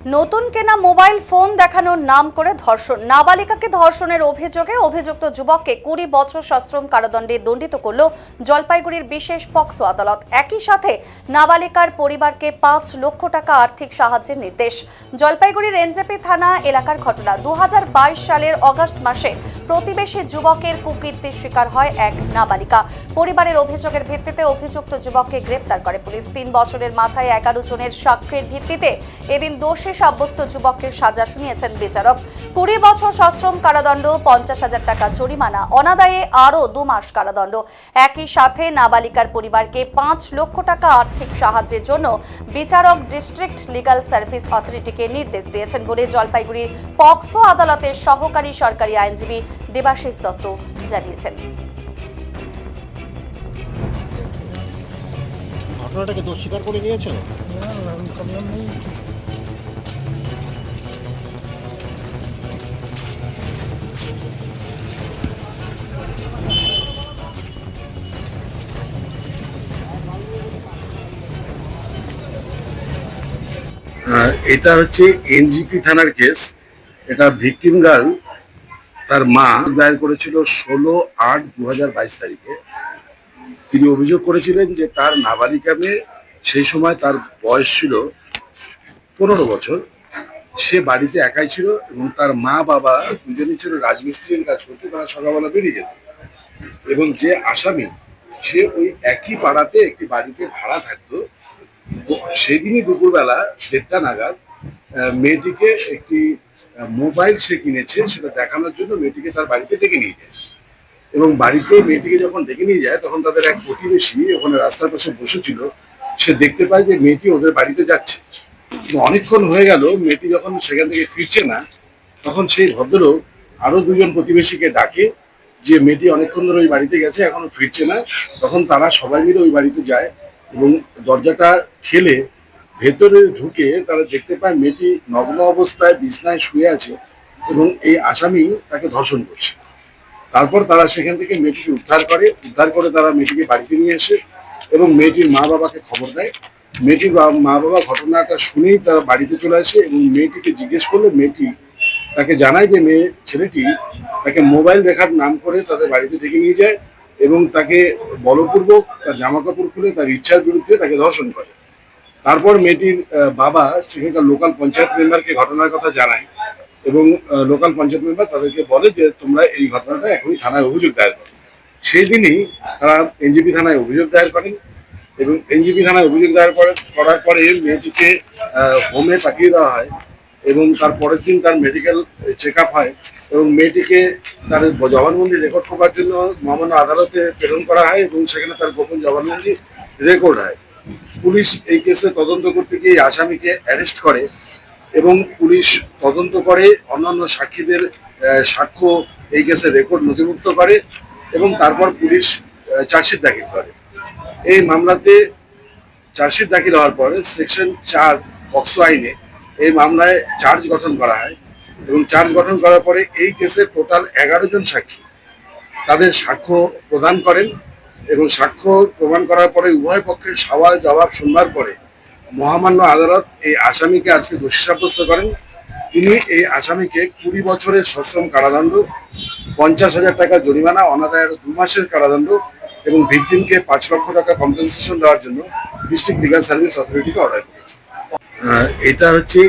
নতুন কেনা mobile phone দেখানোর নাম করে ধর্ষণ। নাবালিকাকে ধর্ষণের অভিযোগে অভিযুক্ত যুবককে কুড়ি বছর সশ্রম কারাদণ্ডে দণ্ডিত করল জলপাইগুড়ির বিশেষ পক্সো আদালত। একই সাথে নাবালিকার পরিবারকে পাঁচ লক্ষ টাকা আর্থিক সাহায্যের নির্দেশ। জলপাইগুড়ির এনজেপি থানা এলাকার ঘটনা। দু হাজার বাইশ সালের অগস্ট মাসে প্রতিবেশী যুবকের কুকীর্তির শিকার হয় এক নাবালিকা। পরিবারের অভিযোগের ভিত্তিতে অভিযুক্ত যুবককে গ্রেপ্তার করে পুলিশ। তিন বছরের মাথায় এগারো জনের সাক্ষ্যের ভিত্তিতে এদিন দোষী সাব্যস্ত যুবককে সাজা শুনিয়েছেন বিচারক। কুড়ি বছর সশ্রম কারাদণ্ড পঞ্চাশ হাজার টাকা জরিমানা অনাদায়ে আরও দু মাস কারাদণ্ড। একই সাথে নাবালিকার পরিবারকে পাঁচ লক্ষ টাকা আর্থিক সাহায্যের জন্য বিচারক ডিস্ট্রিক্ট লিগাল সার্ভিস অথরিটিকে নির্দেশ দিয়েছেন বলে জলপাইগুড়ির পক্সো আদালতের সহকারী সরকারি আইনজীবী দেবাশিস দত্ত জানিয়েছেন। ঘটনাটাকে দোষ স্বীকার করে নিয়েছেন? না আমি এটা হচ্ছে এনজিপি থানার কেস। এটা ভিকটিম গার্ল, তার মা দায়ের করেছিল ষোলো আট দু তারিখে। তিনি অভিযোগ করেছিলেন যে তার নাবালিকা মেয়ে সেই সময় তার বয়স ছিল পনেরো বছর। সে বাড়িতে একাই ছিল এবং তার মা বাবা দুজনেই ছিল রাজমিস্ত্রির কাজ করতে। তারা সকালবেলা বেরিয়ে যেত। এবং যে আসামি, সে ওই একই পাড়াতে একটি বাড়িতে ভাড়া থাকতো। সেদিনই দুপুরবেলা দেড়টা নাগাদ মেয়েটিকে একটি মোবাইল সে কিনেছে, সেটা দেখানোর জন্য মেয়েটিকে তার বাড়িতে ডেকে নিয়ে যায়। এবং বাড়িতে মেয়েটিকে যখন ডেকে নিয়ে যায়, তখন তাদের এক প্রতিবেশী ওখানে রাস্তার পাশে বসেছিল। সে দেখতে পায় যে মেয়েটি ওদের বাড়িতে যাচ্ছে। অনেকক্ষণ হয়ে গেল, মেয়েটি যখন সেখান থেকে ফিরছে না, তখন সেই ভদ্রলোক আরও দুজন প্রতিবেশীকে ডাকে যে, মেয়েটি অনেকক্ষণ ধরে ওই বাড়িতে গেছে, এখনও ফিরছে না। তখন তারা সবাই মিলে ওই বাড়িতে যায়। এবং দরজাটা খেলে ভেতরে ঢুকে তারা দেখতে পায় মেয়েটি নগ্ন অবস্থায় বিছনায় শুয়ে আছে এবং এই আসামি তাকে ধর্ষণ করছে। তারপর তারা সেখান থেকে মেয়েটিকে উদ্ধার করে উদ্ধার করে তারা মেয়েটিকে বাড়িতে নিয়ে আসে এবং মেয়েটির মা বাবাকে খবর দেয়। মেয়েটির মা বাবা ঘটনাটা শুনেই তারা বাড়িতে চলে আসে এবং মেয়েটিকে জিজ্ঞেস করলে মেয়েটি তাকে জানায় যে মেয়ে, ছেলেটি তাকে মোবাইল দেখার নাম করে তাদের বাড়িতে ডেকে নিয়ে যায়। এবং তাকে বলপূর্বক তার জামা কাপড় খুলে তার ইচ্ছার বিরুদ্ধে তাকে ধর্ষণ করে। তারপর মেয়েটির বাবা সেখানকার লোকাল পঞ্চায়েত মেম্বারকে ঘটনার কথা জানায় এবং লোকাল পঞ্চায়েত মেম্বার তাদেরকে বলে যে, তোমরা এই ঘটনাটা এখনই থানায় অভিযোগ দায়ের করো। সেই দিনই তারা এনজিপি থানায় অভিযোগ দায়ের করেন এবং এনজিপি থানায় অভিযোগ দায়ের করে- করার পরে, মেয়েটিকে হোমে পাঠিয়ে দেওয়া হয়। এবং তার পরের দিন তার মেডিকেল চেক হয় এবং মেয়েটিকে তার জবানবন্দি রেকর্ড করার জন্য মহামান্য আদালতে প্রেরণ করা হয় এবং সেখানে তার গোপন জবানবন্দি রেকর্ড হয়। পুলিশ এই কেসে তদন্ত করতে গিয়ে আসামিকে অ্যারেস্ট করে এবং পুলিশ তদন্ত করে অন্যান্য সাক্ষীদের সাক্ষ্য এই কেসে রেকর্ড নথিভুক্ত করে এবং তারপর পুলিশ চার্জশিট দাখিল করে। এই মামলাতে চার্জশিট দাখিল হওয়ার পরে সেকশন চার পক্সো আইনে এই মামলায় চার্জ গঠন করা হয় এবং চার্জ গঠন করার পরে এই কেসে টোটাল এগারো জন সাক্ষী তাদের সাক্ষ্য প্রদান করেন এবং সাক্ষ্য প্রমাণ করার পরে উভয় পক্ষের সওয়াল জবাব শুনবার পরে মহামান্য আদালত এই আসামিকে আজকে দোষী সাব্যস্ত করেন। তিনি এই আসামিকে কুড়ি বছরের সশ্রম কারাদণ্ড, পঞ্চাশ হাজার টাকা জরিমানা, অনাদায়ের দু মাসের কারাদণ্ড এবং ভিকটিমকে পাঁচ লক্ষ টাকা কম্পেনসেশন দেওয়ার জন্য ডিস্ট্রিক্ট লিগাল সার্ভিস অথরিটিকে অর্ডার এটা হচ্ছে